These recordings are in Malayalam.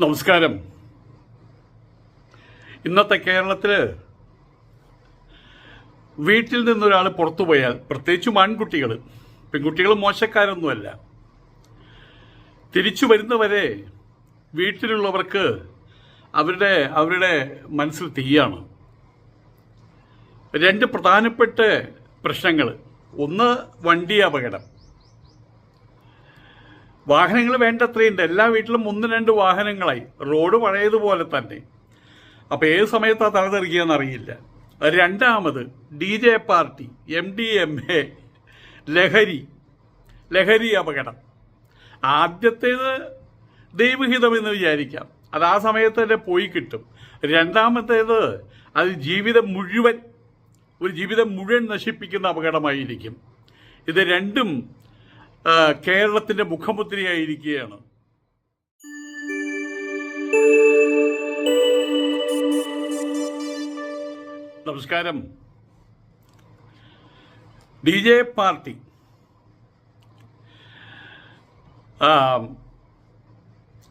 നമസ്കാരം. ഇന്നത്തെ കേരളത്തിൽ വീട്ടിൽ നിന്നൊരാൾ പുറത്തു പോയാൽ പ്രത്യേകിച്ചും ആൺകുട്ടികൾ പെൺകുട്ടികൾ മോശക്കാരൊന്നുമല്ല. തിരിച്ചു വരുന്നവരെ വീട്ടിലുള്ളവർക്ക് അവരുടെ അവരുടെ മനസ്സിൽ തീയാണ്. രണ്ട് പ്രധാനപ്പെട്ട പ്രശ്നങ്ങൾ ഒന്ന് വണ്ടി അപകടം. വാഹനങ്ങൾ വേണ്ടത്രയുണ്ട്. എല്ലാ വീട്ടിലും ഒന്ന് രണ്ട് വാഹനങ്ങളായി. റോഡ് പഴയതുപോലെ തന്നെ. അപ്പോൾ ഏത് സമയത്താ തലതെറിക്കുകയെന്ന് അറിയില്ല. രണ്ടാമത് D J party M D M A ലഹരി. ലഹരി അപകടം. ആദ്യത്തേത് ദൈവഹിതമെന്ന് വിചാരിക്കാം. അത് ആ സമയത്ത് തന്നെ പോയി കിട്ടും. രണ്ടാമത്തേത് അത് ജീവിതം മുഴുവൻ ഒരു ജീവിതം മുഴുവൻ നശിപ്പിക്കുന്ന അപകടമായിരിക്കും. ഇത് രണ്ടും കേരളത്തിന്റെ മുഖമുദ്രയായിരിക്കുകയാണ്. നമസ്കാരം. D J party.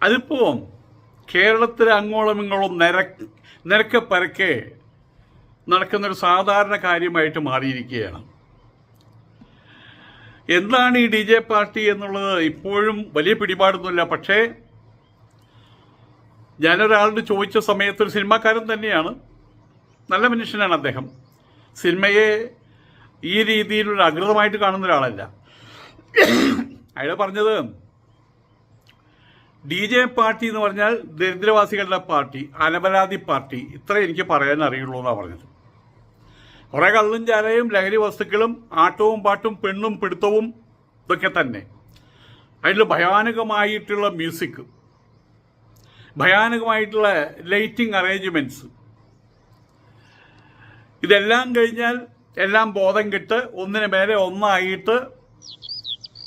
അതിപ്പോ കേരളത്തിലെ അങ്ങോളം ഇങ്ങോളം നിരക്ക് നിരക്കെ പരക്കെ നടക്കുന്നൊരു സാധാരണ കാര്യമായിട്ട് മാറിയിരിക്കുകയാണ്. എന്താണ് ഈ ഡി ജെ പാർട്ടി എന്നുള്ളത് ഇപ്പോഴും വലിയ പിടിപാടൊന്നുമില്ല. പക്ഷേ ഞാനൊരാളോട് ചോദിച്ച സമയത്ത് ഒരു സിനിമാക്കാരൻ തന്നെയാണ്. നല്ല മനുഷ്യനാണ് അദ്ദേഹം. സിനിമയെ ഈ രീതിയിലൊരു അഗ്രതമായിട്ട് കാണുന്ന ഒരാളല്ല. അയാൾ പറഞ്ഞത് ഡി ജെ പാർട്ടി എന്ന് പറഞ്ഞാൽ ദരിദ്രവാസികളുടെ പാർട്ടി അനപരാധി പാർട്ടി. ഇത്ര എനിക്ക് പറയാൻ അറിയുള്ളൂ എന്നാണ് പറഞ്ഞത്. കുറെ കള്ളും ചാരയും ലഹരി വസ്തുക്കളും ആട്ടവും പാട്ടും പെണ്ണും പിടുത്തവും ഇതൊക്കെ തന്നെ. അതിൽ ഭയാനകമായിട്ടുള്ള മ്യൂസിക് ഭയാനകമായിട്ടുള്ള ലൈറ്റിംഗ് അറേഞ്ച്മെന്റ്സ് ഇതെല്ലാം കഴിഞ്ഞാൽ എല്ലാം ബോധം കെട്ട് ഒന്നിനു മേലെ ഒന്നായിട്ട്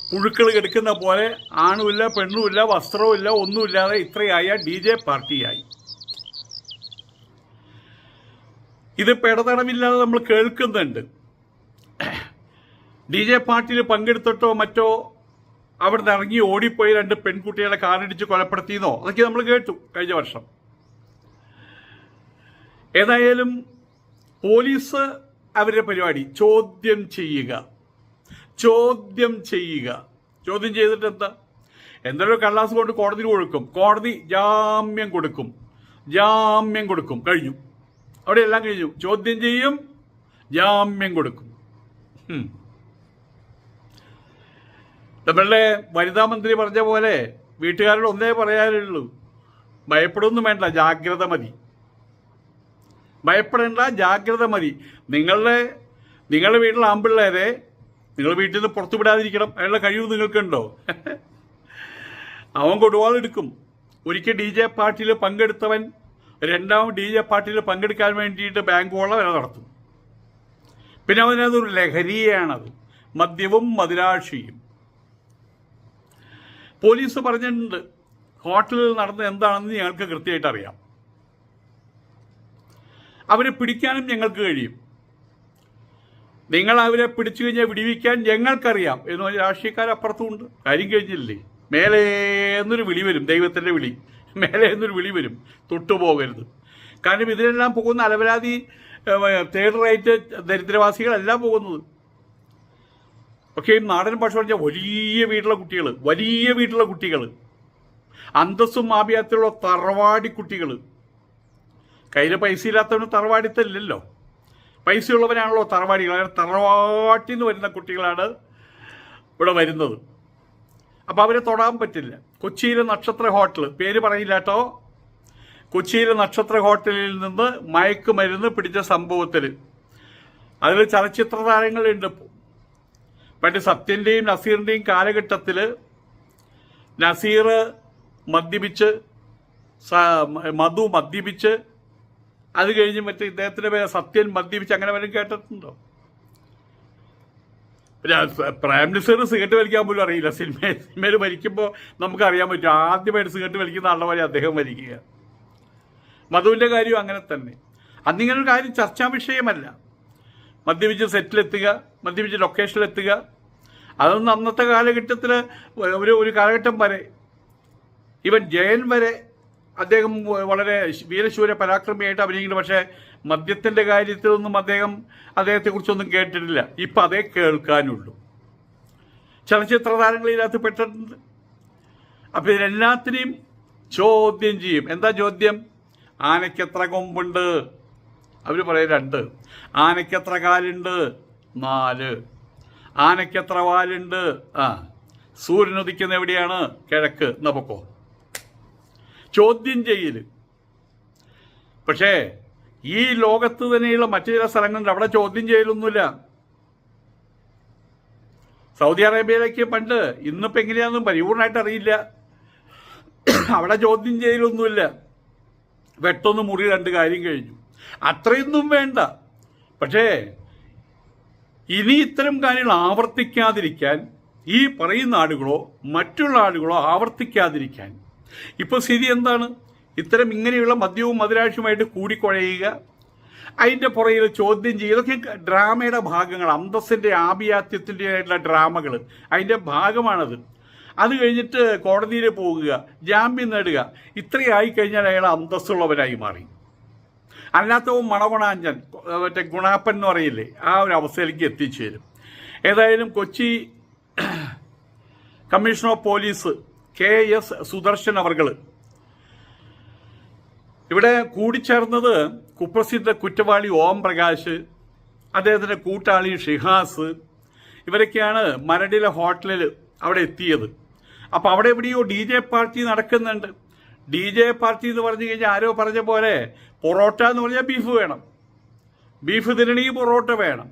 പുഴുക്കൾ കെടുക്കുന്ന പോലെ ആണുമില്ല പെണ്ണുമില്ല വസ്ത്രവുമില്ല ഒന്നുമില്ലാതെ ഇത്രയായ ഡി ജെ പാർട്ടിയായി. ഇത് പെടതടമില്ലാതെ നമ്മൾ കേൾക്കുന്നുണ്ട്. ഡി ജെ പാർട്ടിയിൽ പങ്കെടുത്തിട്ടോ മറ്റോ അവിടെ നിന്ന് ഇറങ്ങി ഓടിപ്പോയി രണ്ട് പെൺകുട്ടികളെ കാറിടിച്ച് കൊലപ്പെടുത്തിയെന്നോ? അതൊക്കെ നമ്മൾ കേട്ടു കഴിഞ്ഞ വർഷം. ഏതായാലും പോലീസ് അവരുടെ പരിപാടി ചോദ്യം ചെയ്യുക. ചോദ്യം ചെയ്യുക. ചോദ്യം ചെയ്തിട്ട് എന്താ? എന്തായാലും കള്ളാസ് കൊണ്ട് കോടതിയിൽ കൊടുക്കും കോടതി ജാമ്യം കൊടുക്കും. ജാമ്യം കൊടുക്കും. കഴിഞ്ഞു. അവിടെ എല്ലാം കഴിഞ്ഞു. ചോദ്യം ചെയ്യും ജാമ്യം കൊടുക്കും. നമ്മളുടെ വനിതാ മന്ത്രി പറഞ്ഞ പോലെ വീട്ടുകാരോട് ഒന്നേ പറയാനുള്ളൂ. ഭയപ്പെടൊന്നും വേണ്ട ജാഗ്രത മതി. ഭയപ്പെടേണ്ട ജാഗ്രത മതി. നിങ്ങളുടെ നിങ്ങളുടെ വീട്ടിലെ ആമ്പിള്ളേരെ നിങ്ങൾ വീട്ടിൽ നിന്ന് പുറത്തു വിടാതിരിക്കണം അതിനുള്ള കഴിവ് നിങ്ങൾക്കുണ്ടോ? അവൻ കൊടുവാളെടുക്കും. ഒരിക്കൽ ഡി ജെ പാർട്ടിയിൽ പങ്കെടുത്തവൻ രണ്ടാം ഡി ജെ പാർട്ടിയിൽ പങ്കെടുക്കാൻ വേണ്ടിയിട്ട് ബാങ്കോള വില നടത്തും. പിന്നെ അവനതൊരു ലഹരിയാണത്. മദ്യവും മദിരാക്ഷിയും പോലീസ് പറഞ്ഞിട്ടുണ്ട് ഹോട്ടലിൽ നടന്ന എന്താണെന്ന് ഞങ്ങൾക്ക് കൃത്യമായിട്ട് അറിയാം. അവരെ പിടിക്കാനും ഞങ്ങൾക്ക് കഴിയും. നിങ്ങൾ അവരെ പിടിച്ചു കഴിഞ്ഞാൽ വിടിവിക്കാൻ ഞങ്ങൾക്കറിയാം എന്ന് രാഷ്ട്രീയക്കാരപ്പുറത്തുമുണ്ട്. കാര്യം കഴിഞ്ഞില്ലേ? മേലെ എന്നൊരു വിളി വരും ദൈവത്തിന്റെ വിളി. മേലെ നിന്നൊരു വിളി വരും. തൊട്ടുപോകരുത്. കാരണം ഇതിലെല്ലാം പോകുന്ന അലവരാതി തേർഡ് റൈറ്റ് ദരിദ്രവാസികളെല്ലാം പോകുന്നത്. പക്ഷേ ഈ നാടൻ ഭാഷ പറഞ്ഞാൽ വലിയ വീട്ടിലെ കുട്ടികൾ വലിയ വീട്ടിലെ കുട്ടികൾ അന്തസ്സും ആഭ്യാസത്തിലുള്ള തറവാടി കുട്ടികൾ കയ്യിൽ പൈസ ഇല്ലാത്തവന് തറവാടിത്തല്ലല്ലോ പൈസയുള്ളവനാണല്ലോ തറവാടികൾ. അങ്ങനെ തറവാട്ടിൽ നിന്ന് വരുന്ന കുട്ടികളാണ് ഇവിടെ വരുന്നത്. അപ്പോൾ അവരെ തൊടാൻ പറ്റില്ല. കൊച്ചിയിലെ നക്ഷത്ര ഹോട്ടൽ. പേര് പറയില്ല കേട്ടോ. കൊച്ചിയിലെ നക്ഷത്ര ഹോട്ടലിൽ നിന്ന് മയക്കുമരുന്ന് പിടിച്ച സംഭവത്തിൽ. അതിൽ ചലച്ചിത്ര താരങ്ങളുണ്ട്. പണ്ട് സത്യന്റെയും നസീറിന്റെയും കാലഘട്ടത്തിൽ നസീർ മദ്യപിച്ച് മധു മദ്യപിച്ച് അത് കഴിഞ്ഞ് മറ്റേ ഇദ്ദേഹത്തിന്റെ പേര് സത്യൻ മദ്യപിച്ച് അങ്ങനെ വല്ലതും കേട്ടിട്ടുണ്ടോ? പ്രൈം മിനിസ്റ്റർ സിഗരറ്റ് വലിക്കാൻ പോലും അറിയില്ല. സിനിമ സിനിമയിൽ വലിക്കുമ്പോൾ നമുക്ക് അറിയാൻ പറ്റും. ആദ്യമായിട്ട് സിഗരറ്റ് വലിക്കുന്ന ആളുടെ പോലെ അദ്ദേഹം വലിക്കുക. മധുവിന്റെ കാര്യം അങ്ങനെ തന്നെ. അന്നിങ്ങനെ ഒരു കാര്യം ചർച്ചാ വിഷയമല്ല. മദ്യപിച്ച് സെറ്റിലെത്തുക മദ്യപിച്ച് ലൊക്കേഷനിലെത്തുക. അതൊന്നും അന്നത്തെ കാലഘട്ടത്തിൽ ഒരു ഒരു കാലഘട്ടം വരെ. ഇവൻ ജയൻ വരെ അദ്ദേഹം വളരെ വീരശൂര പരാക്രമിയായിട്ട് അഭിനയിക്കുന്നു. പക്ഷേ മദ്യത്തിന്റെ കാര്യത്തിലൊന്നും അദ്ദേഹം അദ്ദേഹത്തെക്കുറിച്ചൊന്നും കേട്ടിട്ടില്ല. ഇപ്പം അതേ കേൾക്കാനുള്ളൂ. ചലച്ചിത്ര താരങ്ങൾ ഇതിനകത്ത് പെട്ടിട്ടുണ്ട്. അപ്പം ഇതിനെല്ലാത്തിനെയും ചോദ്യം ചെയ്യും. എന്താ ചോദ്യം? ആനയ്ക്കെത്ര കൊമ്പുണ്ട്? അവർ പറയും രണ്ട്. ആനയ്ക്കെത്ര കാലുണ്ട്? നാല്. ആനയ്ക്കെത്ര വാലുണ്ട്? ആ. സൂര്യൻ ഉദിക്കുന്ന എവിടെയാണ്? കിഴക്ക്. എന്നാ പൊക്കോ. ചോദ്യം ചെയ്യൽ പക്ഷേ ഈ ലോകത്ത് തന്നെയുള്ള മറ്റു ചില സ്ഥലങ്ങളുണ്ട്. അവിടെ ചോദ്യം ചെയ്യലൊന്നുമില്ല. സൗദി അറേബ്യയിലേക്ക് പണ്ട് ഇന്നിപ്പോൾ എങ്ങനെയാണെന്നും പരിപൂർണമായിട്ട് അറിയില്ല. അവിടെ ചോദ്യം ചെയ്യലൊന്നുമില്ല. വെട്ടൊന്ന് മുറി രണ്ട് കാര്യം കഴിഞ്ഞു. അത്രയൊന്നും വേണ്ട. പക്ഷേ ഇനി ഇത്തരം കാര്യങ്ങൾ ആവർത്തിക്കാതിരിക്കാൻ ഈ പറയുന്ന ആളുകളോ മറ്റുള്ള ആളുകളോ ആവർത്തിക്കാതിരിക്കാൻ ഇപ്പോൾ സ്ഥിതി എന്താണ്? ഇത്തരം ഇങ്ങനെയുള്ള മദ്യവും മധുരാക്ഷുമായിട്ട് കൂടിക്കുഴയുക. അതിന്റെ പുറകിൽ ചോദ്യം ചെയ്യുക. ഇതൊക്കെ ഡ്രാമയുടെ ഭാഗങ്ങൾ അന്തസ്സിന്റെ ആഭിയാത്യത്തിന്റെതായിട്ടുള്ള ഡ്രാമകൾ. അതിന്റെ ഭാഗമാണത്. അത് കഴിഞ്ഞിട്ട് കോടതിയിൽ പോകുക ജാമ്യം നേടുക. ഇത്രയായി കഴിഞ്ഞാൽ അയാൾ അന്തസ്സുള്ളവരായി മാറി. അല്ലാത്തവും മണവണാഞ്ചൻ മറ്റേ ഗുണാപ്പൻ എന്ന് പറയില്ലേ ആ ഒരു അവസ്ഥയിലേക്ക് എത്തിച്ചേരും. ഏതായാലും Kochi commissioner of police K S Sudarshan അവർകൾ ഇവിടെ കൂടിച്ചേർന്നത് കുപ്രസിദ്ധ കുറ്റവാളി ഓം പ്രകാശ് അദ്ദേഹത്തിന്റെ കൂട്ടാളി ഷിഹാസ് ഇവരൊക്കെയാണ് മരടിലെ ഹോട്ടലിൽ അവിടെ എത്തിയത്. അപ്പോൾ അവിടെ എവിടെയോ ഡി ജെ പാർട്ടി നടക്കുന്നുണ്ട്. ഡി ജെ പാർട്ടി എന്ന് പറഞ്ഞു കഴിഞ്ഞാൽ ആരോ പറഞ്ഞ പോലെ പൊറോട്ട എന്ന് പറഞ്ഞാൽ ബീഫ് വേണം. ബീഫ് തിരണി പൊറോട്ട വേണം.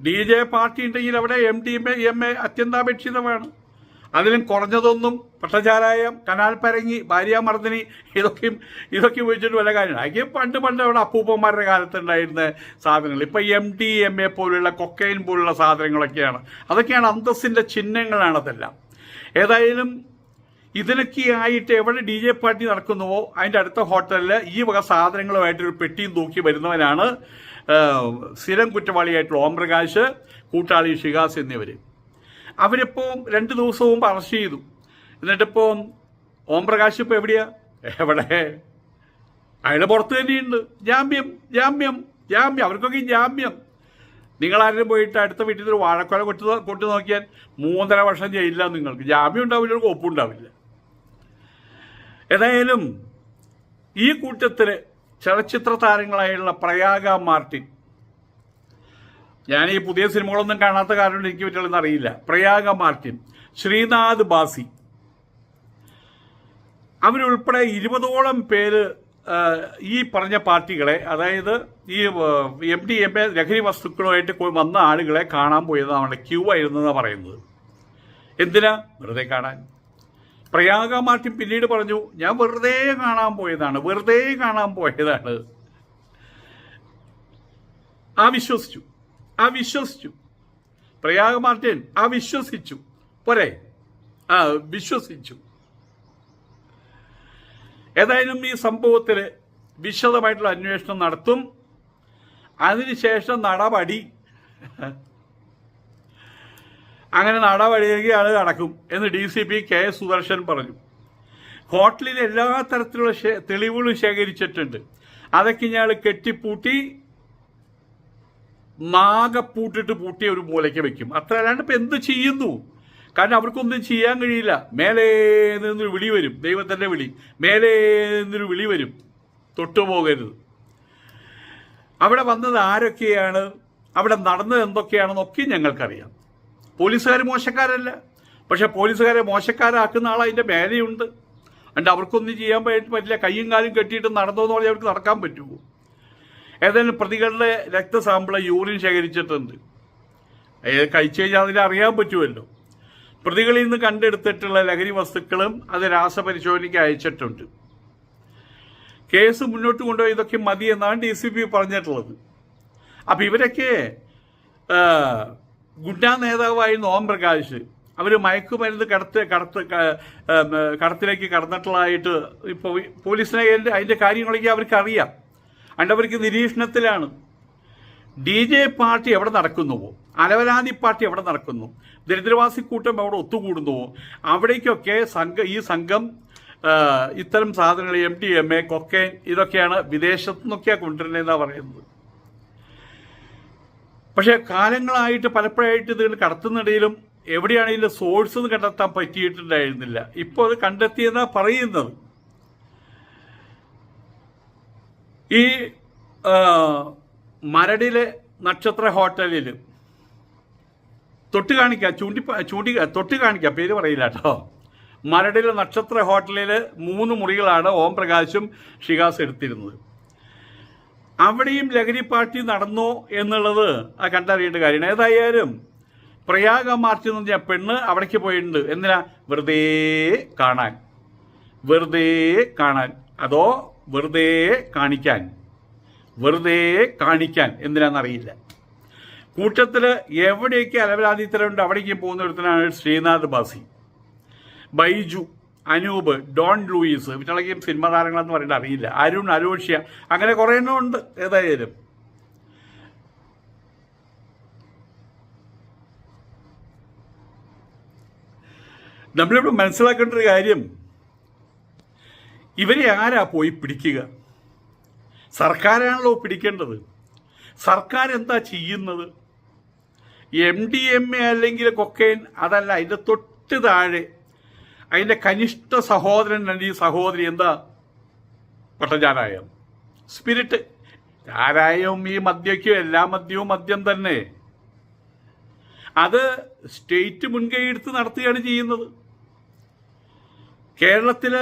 ഡി ജെ പാർട്ടി ഉണ്ടെങ്കിൽ അവിടെ M D M A M A അത്യന്താപേക്ഷിതമാണ്. അതിലും കുറഞ്ഞതൊന്നും പട്ടചാരായം കനാൽ പരങ്ങി ഭാര്യാമർദ്ദിനി ഇതൊക്കെയും ഇതൊക്കെ ഉപയോഗിച്ചിട്ട് വല്ല കാര്യമാണ് അതൊക്കെ പണ്ട് പണ്ട് അവിടെ അപ്പൂപ്പന്മാരുടെ കാലത്തുണ്ടായിരുന്ന സാധനങ്ങൾ. ഇപ്പം എം ഡി എം എ പോലുള്ള കൊക്കൈൻ പോലുള്ള സാധനങ്ങളൊക്കെയാണ്. അതൊക്കെയാണ് അന്തസ്സിന്റെ ചിഹ്നങ്ങളാണ് അതെല്ലാം. ഏതായാലും ഇതിനൊക്കെ ആയിട്ട് എവിടെ ഡി ജെ പാർട്ടി നടക്കുന്നുവോ അതിന്റെ അടുത്ത ഹോട്ടലിൽ ഈ വക സാധനങ്ങളുമായിട്ട് ഒരു പെട്ടിയും തൂക്കി വരുന്നവനാണ് സ്ഥിരം കുറ്റവാളിയായിട്ടുള്ള ഓം പ്രകാശ് കൂട്ടാളി ഷിഹാസ് എന്നിവർ അവരിപ്പോൾ രണ്ട് ദിവസവും അറസ്റ്റ് ചെയ്തു. എന്നിട്ടിപ്പോൾ ഓം പ്രകാശ് ഇപ്പോൾ എവിടെയാ? എവിടെ? അയാൾ പുറത്ത് തന്നെയുണ്ട്. ജാമ്യം ജാമ്യം ജാമ്യം. അവർക്കൊക്കെ ജാമ്യം. നിങ്ങളാരും പോയിട്ട് അടുത്ത വീട്ടിൽ നിന്ന് ഒരു വാഴക്കൊല കൊട്ടി കൊട്ടി നോക്കിയാൽ മൂന്നര വർഷം ജയിലില്ല നിങ്ങൾക്ക്. ജാമ്യം ഉണ്ടാവില്ല ഒരു കോപ്പും ഉണ്ടാവില്ല. ഏതായാലും ഈ കൂട്ടത്തിൽ ചലച്ചിത്ര താരങ്ങളായുള്ള പ്രയാഗ മാർട്ടിൻ ഞാൻ ഈ പുതിയ സിനിമകളൊന്നും കാണാത്ത കാരണം എനിക്ക് പറ്റുള്ളതെന്ന് അറിയില്ല. പ്രയാഗ മാർട്ടിൻ ശ്രീനാഥ് ബാസി. അവരുൾപ്പെടെ ഇരുപതോളം പേര് ഈ പറഞ്ഞ പാർട്ടികളെ അതായത് ഈ എം ഡി എം എ ലഹരി വസ്തുക്കളുമായിട്ട് വന്ന ആളുകളെ കാണാൻ പോയതാണ് ക്യൂ ആയിരുന്നു എന്നാണ് പറയുന്നത്. എന്തിനാ? വെറുതെ കാണാൻ. പ്രയാഗ മാർട്ടിൻ പിന്നീട് പറഞ്ഞു ഞാൻ വെറുതെ കാണാൻ പോയതാണ് വെറുതെ കാണാൻ പോയതാണ്. ആ വിശ്വസിച്ചു. ആ വിശ്വസിച്ചു പ്രയാഗ മാർട്ടിൻ ആ വിശ്വസിച്ചു പോരെ? ആ വിശ്വസിച്ചു. ഏതായാലും ഈ സംഭവത്തിൽ വിശദമായിട്ടുള്ള അന്വേഷണം നടത്തും. അതിനുശേഷം നടപടി. അങ്ങനെ നടപടിയാണ് നടക്കും എന്ന് D C P K Sudarshan പറഞ്ഞു. ഹോട്ടലിൽ എല്ലാ തരത്തിലുള്ള തെളിവുകളും ശേഖരിച്ചിട്ടുണ്ട്. അതൊക്കെ ഞങ്ങൾ കെട്ടിപ്പൂട്ടി നാഗപ്പൂട്ടിട്ട് പൂട്ടിയ ഒരു മൂലയ്ക്ക് വെക്കും. അത്ര അല്ലാണ്ട് ഇപ്പം എന്ത് ചെയ്യുന്നു? കാരണം അവർക്കൊന്നും ചെയ്യാൻ കഴിയില്ല. മേലേ നിന്നൊരു വിളി വരും. ദൈവത്തിന്റെ വിളി. മേലേ നിന്നൊരു വിളി വരും. തൊട്ടുപോകരുത് അവിടെ വന്നത് ആരൊക്കെയാണ്? അവിടെ നടന്നത് എന്തൊക്കെയാണെന്നൊക്കെ ഞങ്ങൾക്കറിയാം. പോലീസുകാർ മോശക്കാരല്ല. പക്ഷെ പോലീസുകാരെ മോശക്കാരാക്കുന്ന ആൾ അതിന്റെ മേലെയുണ്ട്. അതുകൊണ്ട് അവർക്കൊന്നും ചെയ്യാൻ പറ്റില്ല. കയ്യും കാലും കെട്ടിയിട്ട് നടന്നോ എന്ന് പറഞ്ഞാൽ അവർക്ക് നടക്കാൻ പറ്റുമോ? ഏതായാലും പ്രതികളുടെ രക്തസാമ്പിൾ യൂറിൻ ശേഖരിച്ചിട്ടുണ്ട്. കഴിച്ചു കഴിഞ്ഞാൽ അതിൽ അറിയാൻ പറ്റുമല്ലോ. പ്രതികളിൽ നിന്ന് കണ്ടെടുത്തിട്ടുള്ള ലഹരി വസ്തുക്കളും അത് രാസപരിശോധനയ്ക്ക് അയച്ചിട്ടുണ്ട്. കേസ് മുന്നോട്ട് കൊണ്ടുപോയി ഇതൊക്കെ മതി എന്നാണ് ഡി സി പി പറഞ്ഞിട്ടുള്ളത്. അപ്പം ഇവരൊക്കെ ഗുണ്ടാ നേതാവായിരുന്നു ഓം പ്രകാശ്. അവർ മയക്കുമരുന്ന് കടത്ത് കടത്ത് കടത്തിലേക്ക് കടന്നിട്ടുള്ളതായിട്ട് ഇപ്പോൾ പോലീസിനെ അതിന്റെ കാര്യങ്ങളൊക്കെ അവർക്ക് അറിയാം നിരീക്ഷണത്തിലാണ്. ഡി ജെ പാർട്ടി എവിടെ നടക്കുന്നുവോ? അലവലാതി പാർട്ടി എവിടെ നടക്കുന്നു? ദരിദ്രവാസി കൂട്ടം എവിടെ ഒത്തുകൂടുന്നുവോ? അവിടേക്കൊക്കെ സംഘ ഈ സംഘം ഇത്തരം സാധനങ്ങൾ M D M A cocaine ഇതൊക്കെയാണ് വിദേശത്തു നിന്നൊക്കെയാണ് കൊണ്ടുവരുന്നതെന്നാണ് പറയുന്നത്. പക്ഷേ കാലങ്ങളായിട്ട് പലപ്പോഴായിട്ട് ഇതിൽ കടത്തുന്നിടയിലും എവിടെയാണെങ്കിലും സോഴ്സ് കണ്ടെത്താൻ പറ്റിയിട്ടുണ്ടായിരുന്നില്ല. ഇപ്പോൾ അത് കണ്ടെത്തിയെന്നാണ് പറയുന്നത്. ഈ മരടിലെ നക്ഷത്ര ഹോട്ടലിൽ തൊട്ട് കാണിക്കുക ചൂണ്ടി ചൂണ്ടി തൊട്ട് കാണിക്കുക പേര് പറയില്ല കേട്ടോ. മരടിലെ നക്ഷത്ര ഹോട്ടലിൽ മൂന്ന് മുറികളാണ് ഓം പ്രകാശും ഷിഹാസ് എടുത്തിരുന്നത്. അവിടെയും ലഹരി പാർട്ടി നടന്നോ എന്നുള്ളത് ആ കണ്ടറിയേണ്ട കാര്യമാണ്. ഏതായാലും പ്രയാഗ മാർച്ച് എന്ന് പറഞ്ഞാൽ പെണ്ണ് അവിടേക്ക് പോയിട്ടുണ്ട്. എന്തിനാ? വെറുതെ കാണാൻ. വെറുതെ കാണാൻ. അതോ വെറുതെ കാണിക്കാൻ വെറുതെ കാണിക്കാൻ എന്തിനാണെന്നറിയില്ല കൂട്ടത്തിൽ എവിടെയൊക്കെ അലവലാദിത്തരമുണ്ട് അവിടേക്ക് പോകുന്നിടത്തിനാണ് ശ്രീനാഥ് ബാസി. ബൈജു അനൂപ് ഡോൺ ലൂയിസ് ഇവറ്റളക്കും സിനിമ താരങ്ങളെന്ന് പറയേണ്ട അറിയില്ല. അരുൺ അരോഷ്യ അങ്ങനെ കുറേ എണ്ണം ഉണ്ട് ഏതായാലും. നമ്മളിവിടെ മനസ്സിലാക്കേണ്ട ഒരു കാര്യം ഇവരെ ആരാ പോയി പിടിക്കുക? സർക്കാരാണല്ലോ പിടിക്കേണ്ടത്. സർക്കാർ എന്താ ചെയ്യുന്നത്? എം ഡി എം എ അല്ലെങ്കിൽ കൊക്കൈൻ അതല്ല അതിന്റെ തൊട്ട് താഴെ അതിന്റെ കനിഷ്ഠ സഹോദരൻ അല്ലെങ്കിൽ സഹോദരി എന്താ? പട്ടചാരായം സ്പിരിറ്റ് ചാരായവും ഈ മദ്യക്കും എല്ലാ മദ്യവും മദ്യം തന്നെ. അത് സ്റ്റേറ്റ് മുൻകൈ എടുത്ത് നടത്തുകയാണ് ചെയ്യുന്നത്. കേരളത്തിൽ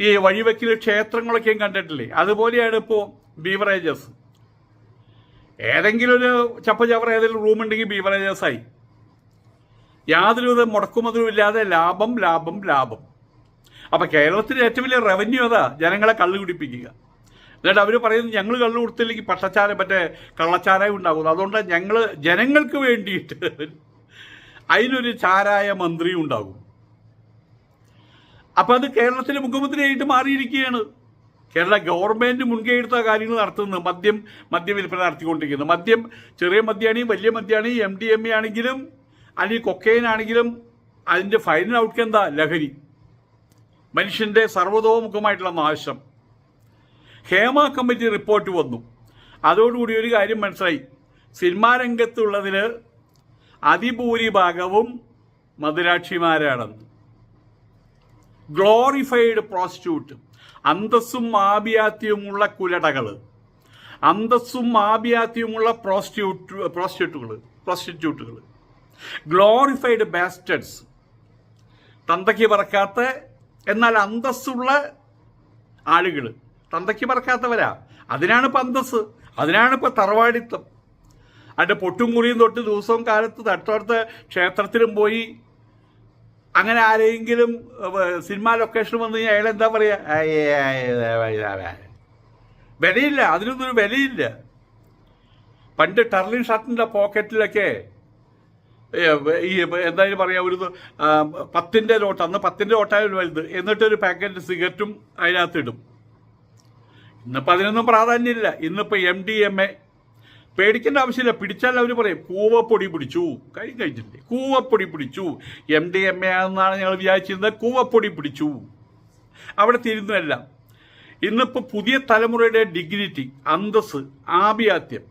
ഈ വഴിവെക്കൽ ക്ഷേത്രങ്ങളൊക്കെയും കണ്ടിട്ടില്ലേ? അതുപോലെയാണ് ഇപ്പോൾ ബീവറേജസ്. ഏതെങ്കിലും ഒരു ചപ്പ ചവറ ഏതെങ്കിലും റൂം ഉണ്ടെങ്കിൽ ബീവറേജസ് ആയി. യാതൊരുവിധ മുടക്കുമതിലും ഇല്ലാതെ ലാഭം ലാഭം ലാഭം. അപ്പം കേരളത്തിലെ ഏറ്റവും വലിയ റവന്യൂ അതാ ജനങ്ങളെ കള്ളു കുടിപ്പിക്കുക. എന്നിട്ട് അവർ പറയുന്നത് ഞങ്ങൾ കള്ളു കൊടുത്തില്ലെങ്കിൽ പട്ടച്ചാര മറ്റേ കള്ളച്ചാരായം ഉണ്ടാകുന്നു. അതുകൊണ്ട് ഞങ്ങൾ ജനങ്ങൾക്ക് വേണ്ടിയിട്ട് അതിനൊരു ചാരായ മന്ത്രി ഉണ്ടാകും. അപ്പൊ അത് കേരളത്തിലെ മുഖ്യമന്ത്രിയായിട്ട് മാറിയിരിക്കുകയാണ്. കേരള ഗവൺമെന്റ് മുൻകൈ എടുത്ത കാര്യങ്ങൾ നടത്തുന്നത് മദ്യം മദ്യവിൽപ്പന നടത്തിക്കൊണ്ടിരിക്കുന്നത് മദ്യം ചെറിയ മദ്യമാണെങ്കിൽ വലിയ മദ്യമാണെങ്കിൽ എം ഡി എം എ ആണെങ്കിലും അല്ലെങ്കിൽ കൊക്കൈൻ ആണെങ്കിലും അതിന്റെ ഫൈനൽ ഔട്ട്കം എന്താ? ലഹരി. മനുഷ്യന്റെ സർവതോമുഖമായിട്ടുള്ള നാശം. ഹേമ കമ്മിറ്റി റിപ്പോർട്ട് വന്നു. അതോടുകൂടി ഒരു കാര്യം മനസ്സിലായി. സിനിമാ രംഗത്തുള്ളതിൽ അതിഭൂരിഭാഗവും മധുരാക്ഷിമാരാണെന്ന്. ഗ്ലോറിഫൈഡ് പ്രോസ്റ്റിറ്റ്യൂട്ട് അന്തസ്സും ആഭിയാത്യവുമുള്ള കുലടകൾ അന്തസ്സും ആഭിയാത്യവുമുള്ള പ്രോസ്റ്റിറ്റ്യൂട്ട് പ്രോസ്റ്റിറ്റ്യൂട്ടുകൾ പ്രോസ്റ്റിറ്റ്യൂട്ടുകൾ ഗ്ലോറിഫൈഡ് ബാസ്റ്റഡ്സ് തന്തയ്ക്ക് പറക്കാത്ത എന്നാൽ അന്തസ്സുള്ള ആളുകൾ തന്തയ്ക്ക് പറക്കാത്തവരാ. അതിനാണ് ഇപ്പം അന്തസ് അതിനാണ് ഇപ്പം തറവാടിത്തം അതിന്റെ പൊട്ടും കുറിയും തൊട്ട് ദിവസവും കാലത്ത് തട്ടടുത്ത ക്ഷേത്രത്തിലും പോയി അങ്ങനെ ആരെങ്കിലും സിനിമ ലൊക്കേഷൻ വന്നു കഴിഞ്ഞാൽ അയാൾ എന്താ പറയുക വിലയില്ല അതിനൊന്നും ഒരു വിലയില്ല. പണ്ട് ടർലിൻ ഷർട്ടിന്റെ പോക്കറ്റിലൊക്കെ ഈ എന്തായാലും പറയാം ഒരു പത്തിന്റെ നോട്ട് അന്ന് പത്തിന്റെ നോട്ടായാലും വലുത്. എന്നിട്ടൊരു പാക്കറ്റ് സിഗരറ്റും അതിനകത്തിടും. ഇന്നിപ്പോൾ അതിനൊന്നും പ്രാധാന്യമില്ല. ഇന്നിപ്പോൾ എം ഡി എം എ പേടിക്കേണ്ട ആവശ്യമില്ല. പിടിച്ചാൽ അവർ പറയും കൂവപ്പൊടി പിടിച്ചു. കൈ കഴിഞ്ഞില്ലേ കൂവപ്പൊടി പിടിച്ചു. എം ഡി എം എ ആണെന്നാണ് ഞങ്ങൾ വിചാരിച്ചിരുന്നത്. കൂവപ്പൊടി പിടിച്ചു. അവിടെ തിരുന്നല്ല ഇന്നിപ്പോൾ പുതിയ തലമുറയുടെ ഡിഗ്നിറ്റി അന്തസ് ആഭിയാത്യം.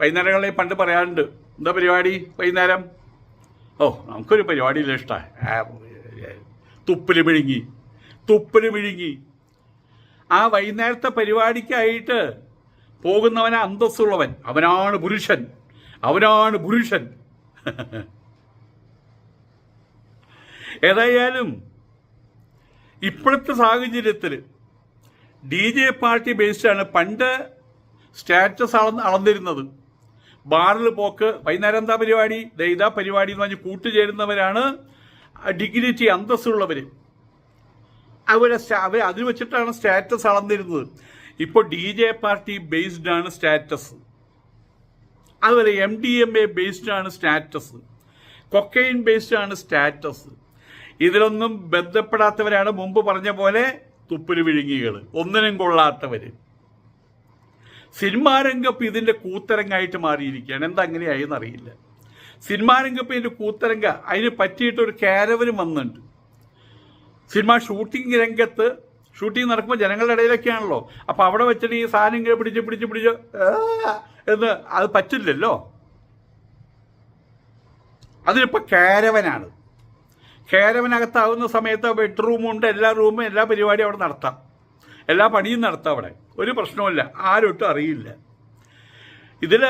വൈകുന്നേരങ്ങളെ പണ്ട് പറയാറുണ്ട് എന്താ പരിപാടി വൈകുന്നേരം? ഓ നമുക്കൊരു പരിപാടിയില്ല ഇഷ്ടമാണ് തുപ്പൽ വിഴുങ്ങി. തുപ്പൽ വിഴുങ്ങി. ആ വൈകുന്നേരത്തെ പരിപാടിക്കായിട്ട് പോകുന്നവനെ അന്തസ്സുള്ളവൻ. അവനാണ് പുരുഷൻ. അവനാണ് പുരുഷൻ. ഏതായാലും ഇപ്പോഴത്തെ സാഹചര്യത്തിൽ ഡി ജെ പാർട്ടി ബേസ്ഡാണ് പണ്ട് സ്റ്റാറ്റസ് അളന്ന് അളന്നിരുന്നത്. ബാറിൽ പോക്ക് വൈകുന്നേരം എന്താ പരിപാടി? ദൈതാ പരിപാടി എന്ന് പറഞ്ഞ് കൂട്ടുചേരുന്നവരാണ്. ഡിഗ്നിറ്റി അന്തസ്സുള്ളവർ അവരെ അവർ അതിൽ വെച്ചിട്ടാണ് സ്റ്റാറ്റസ് അളന്നിരുന്നത്. ഇപ്പോൾ ഡി ജെ പാർട്ടി ബേസ്ഡ് ആണ് സ്റ്റാറ്റസ് അതുപോലെ M D M A based ആണ് സ്റ്റാറ്റസ് കൊക്കൈൻ ബേസ്ഡ് ആണ് സ്റ്റാറ്റസ് ഇതിലൊന്നും ബന്ധപ്പെടാത്തവരാണ് മുമ്പ് പറഞ്ഞ പോലെ തുപ്പുരു വിഴുങ്ങികൾ. ഒന്നിനും കൊള്ളാത്തവർ സിനിമാ രംഗപ്പ് ഇതിന്റെ കൂത്തരങ്ങായിട്ട് മാറിയിരിക്കുകയാണ്. എന്താ അങ്ങനെയായെന്ന് അറിയില്ല. സിനിമാ രംഗപ്പ് ഇതിന്റെ കൂത്തരങ്ക അതിന് പറ്റിയിട്ടൊരു കാരവനും വന്നിട്ടുണ്ട്. സിനിമ ഷൂട്ടിംഗ് രംഗത്ത് ഷൂട്ടിംഗ് നടക്കുമ്പോൾ ജനങ്ങളുടെ ഇടയിലൊക്കെയാണല്ലോ. അപ്പോൾ അവിടെ വെച്ചിട്ട് ഈ സാധനം ഇങ്ങനെ പിടിച്ച് പിടിച്ച് പിടിച്ച് എന്ന് അത് പറ്റില്ലല്ലോ. അതിനിപ്പോൾ കാരവനാണ്. കാരവനകത്താവുന്ന സമയത്ത് ബെഡ്റൂമുണ്ട് എല്ലാ റൂമും എല്ലാ പരിപാടിയും അവിടെ നടത്താം. എല്ലാ പണിയും നടത്താം അവിടെ. ഒരു പ്രശ്നവുമില്ല. ആരും ഒട്ടും അറിയില്ല. ഇതിൽ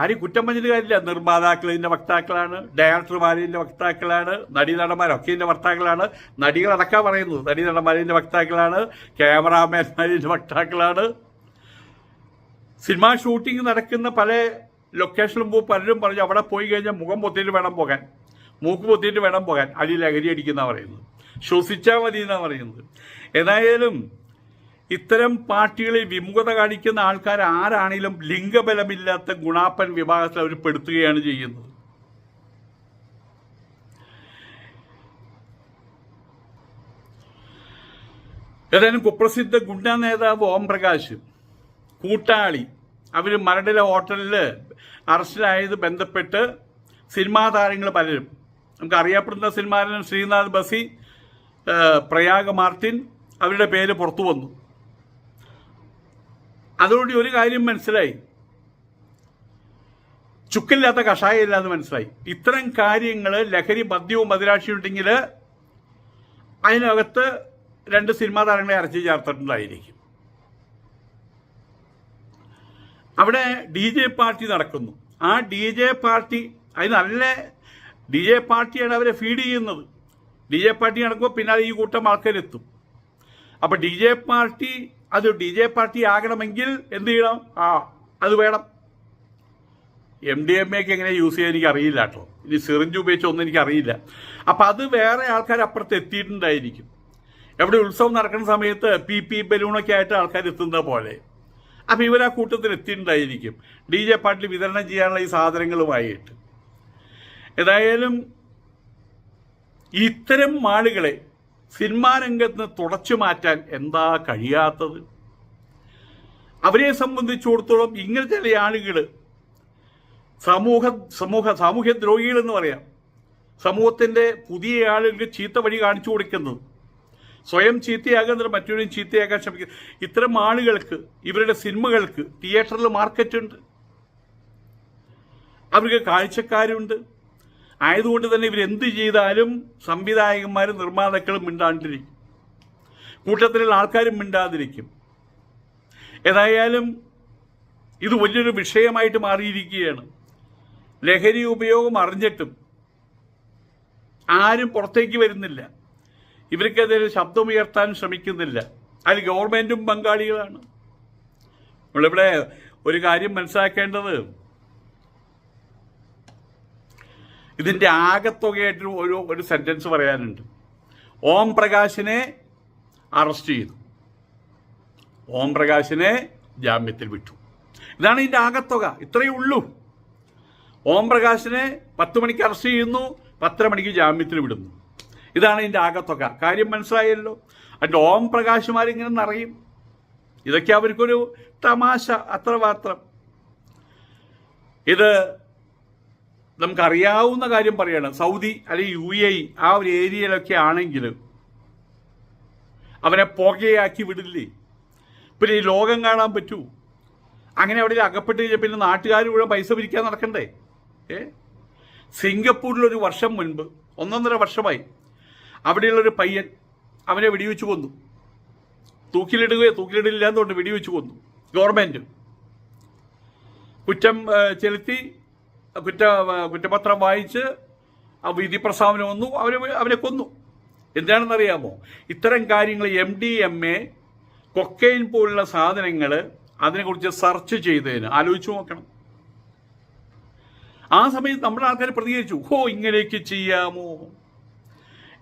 ആരും കുറ്റം പറഞ്ഞിട്ട് കാര്യമില്ല. നിർമ്മാതാക്കൾ ഇതിന്റെ വക്താക്കളാണ് ഡയറക്ടർമാർ ഇതിന്റെ വക്താക്കളാണ് നടി നടന്മാരൊക്കെ ഇതിന്റെ വക്താക്കളാണ് നടികളടക്കം പറയുന്നത്. നടീനടന്മാർ ഇതിന്റെ വക്താക്കളാണ് ക്യാമറാമാൻമാർ ഇതിന്റെ വക്താക്കളാണ്. സിനിമ ഷൂട്ടിംഗ് നടക്കുന്ന പല ലൊക്കേഷനിലും പോകും പലരും പറഞ്ഞു അവിടെ പോയി കഴിഞ്ഞാൽ മുഖം പൊത്തിയിട്ട് വേണം പോകാൻ. മൂക്ക് പൊത്തിയിട്ട് വേണം പോകാൻ. അടി ലഹരി അടിക്കുന്ന പറയുന്നത്. ശ്വസിച്ചാൽ മതി എന്നാണ് പറയുന്നത്. ഏതായാലും ഇത്തരം പാർട്ടികളിൽ വിമുഖത കാണിക്കുന്ന ആൾക്കാർ ആരാണെങ്കിലും ലിംഗബലമില്ലാത്ത ഗുണാപ്പൻ വിഭാഗത്തിൽ അവർ പെടുത്തുകയാണ് ചെയ്യുന്നത്. ഏതായാലും കുപ്രസിദ്ധ ഗുണ്ട നേതാവ് ഓം പ്രകാശ് കൂട്ടാളി അവർ മരടിലെ ഹോട്ടലിൽ അറസ്റ്റിലായത് ബന്ധപ്പെട്ട് സിനിമാ താരങ്ങൾ പലരും. നമുക്ക് അറിയപ്പെടുന്ന സിനിമാരൻ ശ്രീനാഥ് ബസി പ്രയാഗ് മാർട്ടിൻ അവരുടെ പേര് പുറത്തു വന്നു. അതോടുകൂടി ഒരു കാര്യം മനസ്സിലായി. ചുക്കില്ലാത്ത കഷായം ഇല്ലാന്ന് മനസ്സിലായി. ഇത്തരം കാര്യങ്ങൾ ലഹരി മദ്യവും മദിരാക്ഷിയും ഉണ്ടെങ്കിൽ അതിനകത്ത് രണ്ട് സിനിമാ താരങ്ങളെ അരച്ചു ചേർത്തിട്ടുണ്ടായിരിക്കും. അവിടെ ഡി ജെ പാർട്ടി നടക്കുന്നു. ആ ഡി ജെ പാർട്ടി അത് നല്ല ഡി ജെ പാർട്ടിയാണ് അവരെ ഫീഡ് ചെയ്യുന്നത്. ഡി ജെ പാർട്ടി നടക്കുമ്പോൾ പിന്നാലെ ഈ കൂട്ടം ആൾക്കാരെത്തും. അപ്പൊ ഡി ജെ പാർട്ടി അത് ഡി ജെ പാർട്ടി ആകണമെങ്കിൽ എന്ത് ചെയ്യണം? ആ അത് വേണം. എം ഡി എം എക്ക് എങ്ങനെ യൂസ് ചെയ്യാൻ എനിക്ക് അറിയില്ല കേട്ടോ. ഇനി സിറിഞ്ച് ഉപയോഗിച്ചൊന്നും എനിക്ക് അറിയില്ല അപ്പം അത് വേറെ ആൾക്കാർ അപ്പുറത്ത് എത്തിയിട്ടുണ്ടായിരിക്കും. എവിടെ ഉത്സവം നടക്കുന്ന സമയത്ത് പി പി ബലൂണൊക്കെ ആയിട്ട് ആൾക്കാർ എത്തുന്ന പോലെ. അപ്പം ഇവർ ആ കൂട്ടത്തിൽ എത്തിയിട്ടുണ്ടായിരിക്കും. ഡി ജെ പാർട്ടി വിതരണം ചെയ്യാനുള്ള ഈ സാധനങ്ങളുമായിട്ട്. ഏതായാലും ഇത്തരം ആളുകളെ സിനിമാ രംഗത്ത് നിന്ന് തുടച്ചു മാറ്റാൻ എന്താ കഴിയാത്തത്? അവരെ സംബന്ധിച്ചിടത്തോളം ഇങ്ങനെ ചില ആളുകൾ സമൂഹ സമൂഹ സാമൂഹ്യ ദ്രോഹികൾ എന്ന് പറയാം. സമൂഹത്തിന്റെ പുതിയ ആളുകൾക്ക് ചീത്ത വഴി കാണിച്ചു കൊടുക്കുന്നത് സ്വയം ചീത്തയാകുന്നത് മറ്റൊരു ചീത്തയാക്കാൻ ശ്രമിക്കുന്നത് ഇത്തരം ആളുകൾക്ക് ഇവരുടെ സിനിമകൾക്ക് തിയേറ്ററിൽ മാർക്കറ്റുണ്ട്. അവർക്ക് കാഴ്ചക്കാരുണ്ട്. ആയതുകൊണ്ട് തന്നെ ഇവരെന്ത് ചെയ്താലും സംവിധായകന്മാരും നിർമ്മാതാക്കളും മിണ്ടാണ്ടിരിക്കും. കൂട്ടത്തിലുള്ള ആൾക്കാരും മിണ്ടാതിരിക്കും. ഏതായാലും ഇത് വലിയൊരു വിഷയമായിട്ട് മാറിയിരിക്കുകയാണ്. ലഹരി ഉപയോഗം അറിഞ്ഞിട്ടും ആരും പുറത്തേക്ക് വരുന്നില്ല. ഇവർക്കെതിരെ ശബ്ദമുയർത്താൻ ശ്രമിക്കുന്നില്ല. അതിൽ ഗവൺമെന്റും പങ്കാളികളാണ്. നമ്മളിവിടെ ഒരു കാര്യം മനസ്സിലാക്കേണ്ടത്. ഇതിന്റെ ആകത്തുകയായിട്ട് ഒരു ഒരു സെന്റൻസ് പറയാനുണ്ട്. ഓം പ്രകാശിനെ അറസ്റ്റ് ചെയ്തു. ഓം പ്രകാശിനെ ജാമ്യത്തിൽ വിട്ടു. ഇതാണ് ഇതിന്റെ ആകത്തുക. ഇത്രയേ ഉള്ളൂ. ഓം പ്രകാശിനെ പത്ത് മണിക്ക് അറസ്റ്റ് ചെയ്യുന്നു പത്തര മണിക്ക് ജാമ്യത്തിൽ വിടുന്നു. ഇതാണ് ഇതിന്റെ ആകത്തുക. കാര്യം മനസ്സിലായല്ലോ? അതിന്റെ ഓം പ്രകാശുമാരിങ്ങനെ നിറയും. ഇതൊക്കെ അവർക്കൊരു തമാശ അത്രമാത്രം. ഇത് നമുക്കറിയാവുന്ന കാര്യം പറയാണ്. സൗദി അല്ലെങ്കിൽ യു എ ആ ഒരു ഏരിയയിലൊക്കെ ആണെങ്കിൽ അവനെ പുകയാക്കി വിടില്ലേ? പിന്നെ ഈ ലോകം കാണാൻ പറ്റൂ. അങ്ങനെ അവിടെ അകപ്പെട്ട് കഴിഞ്ഞാൽ പിന്നെ നാട്ടുകാർ മുഴുവൻ പൈസ പിരിക്കാൻ നടക്കണ്ടേ? ഏ? സിംഗപ്പൂരിലൊരു വർഷം മുൻപ് ഒന്നൊന്നര വർഷമായി അവിടെയുള്ളൊരു പയ്യൻ അവനെ വെടിവെച്ച് കൊന്നു. തൂക്കിലിടുകയോ തൂക്കിലിടില്ല എന്നുകൊണ്ട് വെടിവെച്ച് കൊന്നു. ഗവൺമെന്റ് കുറ്റം ചെലുത്തി കുറ്റ കുറ്റപത്രം വായിച്ച് വിധി പ്രസ്താവന വന്നു. അവനെ അവനെ കൊന്നു. എന്താണെന്നറിയാമോ? ഇത്തരം കാര്യങ്ങൾ M D M A cocaine പോലുള്ള സാധനങ്ങൾ അതിനെക്കുറിച്ച് സെർച്ച് ചെയ്തതിന് ആലോചിച്ച് നോക്കണം. ആ സമയത്ത് നമ്മുടെ ആൾക്കാർ പ്രതികരിച്ചു. ഹോ ഇങ്ങനെയൊക്കെ ചെയ്യാമോ?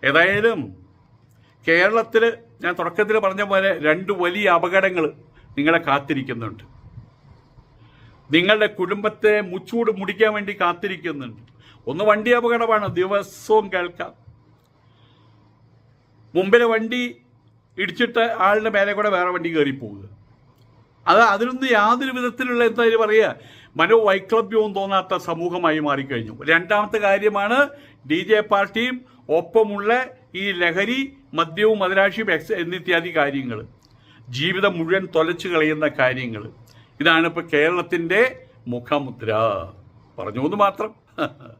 ഏതായാലും കേരളത്തിൽ ഞാൻ തുടക്കത്തിൽ പറഞ്ഞ പോലെ രണ്ട് വലിയ അപകടങ്ങൾ നിങ്ങളെ കാത്തിരിക്കുന്നുണ്ട്. നിങ്ങളുടെ കുടുംബത്തെ മുച്ചൂട് മുടിക്കാൻ വേണ്ടി കാത്തിരിക്കുന്നുണ്ട്. ഒന്ന് വണ്ടി അപകടമാണ്. ദിവസവും കേൾക്കാം. മുമ്പിലെ വണ്ടി ഇടിച്ചിട്ട് ആളുടെ മേലെ കൂടെ വേറെ വണ്ടി കയറി പോവുക. അത് അതിലൊന്നും യാതൊരു വിധത്തിലുള്ള എന്താ ഇതിന് പറയുക? മനോവൈക്ലഭ്യവും തോന്നാത്ത സമൂഹമായി മാറിക്കഴിഞ്ഞു. രണ്ടാമത്തെ കാര്യമാണ് ഡി ജെ പാർട്ടിയും ഒപ്പമുള്ള ഈ ലഹരി മദ്യവും മദരാശിയും എക്സ് എന്നിത്യാദി കാര്യങ്ങൾ ജീവിതം മുഴുവൻ തൊലച്ചു കളയുന്ന കാര്യങ്ങൾ ഇതാണ് ഇപ്പോൾ കേരളത്തിന്റെ മുഖമുദ്ര. പറഞ്ഞു എന്ന് മാത്രം.